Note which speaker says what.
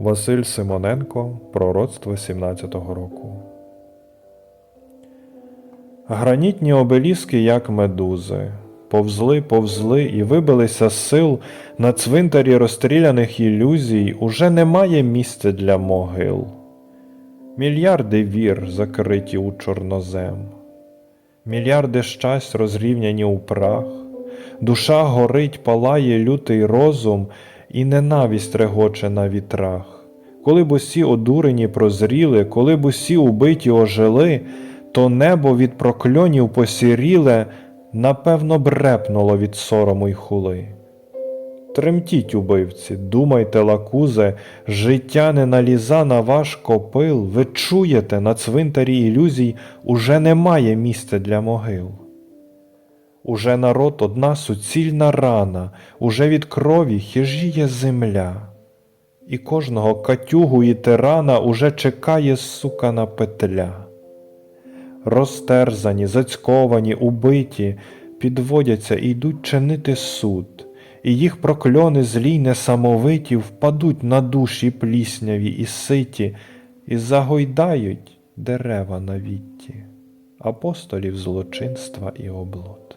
Speaker 1: Василь Симоненко, Пророцтво 17-го року. Гранітні обеліски, як медузи, повзли, повзли і вибилися з сил на цвинтарі розстріляних ілюзій уже немає місця для могил. Мільярди вір закриті у чорнозем, мільярди щасть розрівняні у прах, душа горить, палає лютий розум, і ненависть регоче на вітрах. Коли б усі одурені прозріли, коли б усі убиті ожили, то небо від прокльонів посіріле, напевно, б репнуло від сорому й хули. Тремтіть, убивці, думайте, лакузе, життя не наліза на ваш копил, ви чуєте, на цвинтарі ілюзій уже немає місця для могил. Уже народ одна суцільна рана, уже від крові хижіє земля, і кожного катюгу і тирана уже чекає сукана петля. Розтерзані, зацьковані, убиті, підводяться і йдуть чинити суд, і їх прокльони злі несамовиті впадуть на душі плісняві і ситі, і загойдають дерева на вітті, апостолів злочинства і облуд.